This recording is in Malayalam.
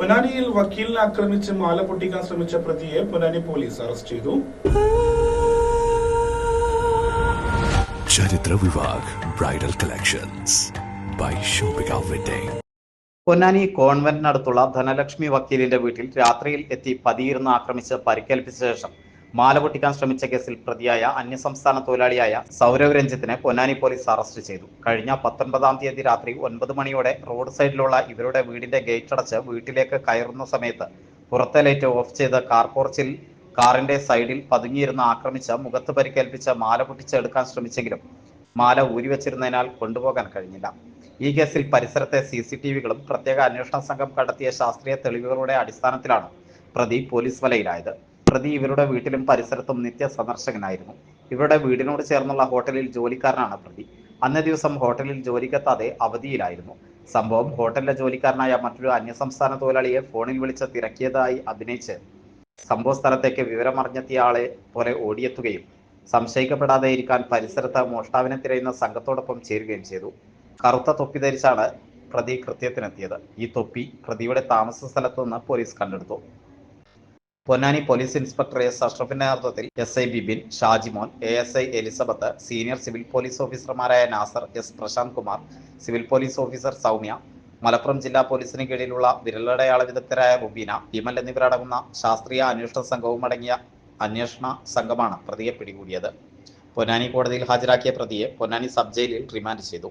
പൊന്നാനിയിൽ വക്കീലിനെ ആക്രമിച്ച് മാല പൊട്ടിക്കാൻ ശ്രമിച്ച പ്രതിയെ പൊന്നാനി പോലീസ് അറസ്റ്റ് ചെയ്തു. Charithra Vivah bridal collections by Shopika wedding Ponnani കോൺവെന്റിനടുത്തുള്ള Dhanalakshmi വക്കീലിന്റെ വീട്ടിൽ രാത്രിയിൽ എത്തി പതിയിരുന്ന് ആക്രമിച്ച് പരിക്കേൽപ്പിച്ച ശേഷം മാല പൊട്ടിക്കാൻ ശ്രമിച്ച കേസിൽ പ്രതിയായ അന്യസംസ്ഥാന തൊഴിലാളിയായ സൗരവ് രഞ്ജിത്തിനെ പൊന്നാനി പോലീസ് അറസ്റ്റ് ചെയ്തു. കഴിഞ്ഞ പത്തൊൻപതാം തീയതി രാത്രി ഒൻപത് മണിയോടെ റോഡ് സൈഡിലുള്ള ഇവരുടെ വീടിന്റെ ഗേറ്റ് അടച്ച് വീട്ടിലേക്ക് കയറുന്ന സമയത്ത് പുറത്തെ ലൈറ്റ് ഓഫ് ചെയ്ത് കാർ പോർച്ചിൽ കാറിന്റെ സൈഡിൽ പതുങ്ങിയിരുന്ന് ആക്രമിച്ച് മുഖത്ത് പരിക്കേൽപ്പിച്ച മാല പൊട്ടിച്ചെടുക്കാൻ ശ്രമിച്ചെങ്കിലും മാല ഊരിവെച്ചിരുന്നതിനാൽ കൊണ്ടുപോകാൻ കഴിഞ്ഞില്ല. ഈ കേസിൽ പരിസരത്തെ സി സി ടി വികളും പ്രത്യേക അന്വേഷണ സംഘം കണ്ടെത്തിയ ശാസ്ത്രീയ തെളിവുകളുടെ അടിസ്ഥാനത്തിലാണ് പ്രതി പോലീസ് വലയിലായത് പ്രതി ഇവരുടെ വീട്ടിലും പരിസരത്തും നിത്യ സന്ദർശകനായിരുന്നു ഇവരുടെ വീടിനോട് ചേർന്നുള്ള ഹോട്ടലിൽ ജോലിക്കാരനാണ് പ്രതി. അന്നേ ദിവസം ഹോട്ടലിൽ ജോലിക്കെത്താതെ അവധിയിലായിരുന്നു. സംഭവം ഹോട്ടലിലെ ജോലിക്കാരനായ മറ്റൊരു അന്യസംസ്ഥാന തൊഴിലാളിയെ ഫോണിൽ വിളിച്ച് തിരക്കിയതായി അഭിനയിച്ച് സംഭവ സ്ഥലത്തേക്ക് വിവരമറിഞ്ഞെത്തിയ ആളെ പോലെ ഓടിയെത്തുകയും സംശയിക്കപ്പെടാതെ ഇരിക്കാൻ പരിസരത്ത് മോഷ്ടാവിനെ തിരയുന്ന സംഘത്തോടൊപ്പം ചേരുകയും ചെയ്തു. കറുത്ത തൊപ്പി ധരിച്ചാണ് പ്രതി കൃത്യത്തിനെത്തിയത്. ഈ തൊപ്പി പ്രതിയുടെ താമസ സ്ഥലത്തു നിന്ന് പോലീസ് കണ്ടെടുത്തു. പൊന്നാനി പോലീസ് ഇൻസ്പെക്ടർ എസ് അഷ്റഫിന്റെ നേതൃത്വത്തിൽ S I Bibin Shajimon A S I Elizabeth senior civil police ഓഫീസർമാരായ Nasar S Prashanth Kumar civil police officer Soumya Malappuram ജില്ലാ പോലീസിന് കീഴിലുള്ള വിരലടയാള വിദഗ്ധരായ റുബീന വിമൽ എന്നിവരടങ്ങുന്ന ശാസ്ത്രീയ അന്വേഷണ സംഘവും അടങ്ങിയ അന്വേഷണ സംഘമാണ് പ്രതിയെ പിടികൂടിയത്. പൊന്നാനി കോടതിയിൽ ഹാജരാക്കിയ പ്രതിയെ പൊന്നാനി സബ് ജയിലിൽ റിമാൻഡ് ചെയ്തു.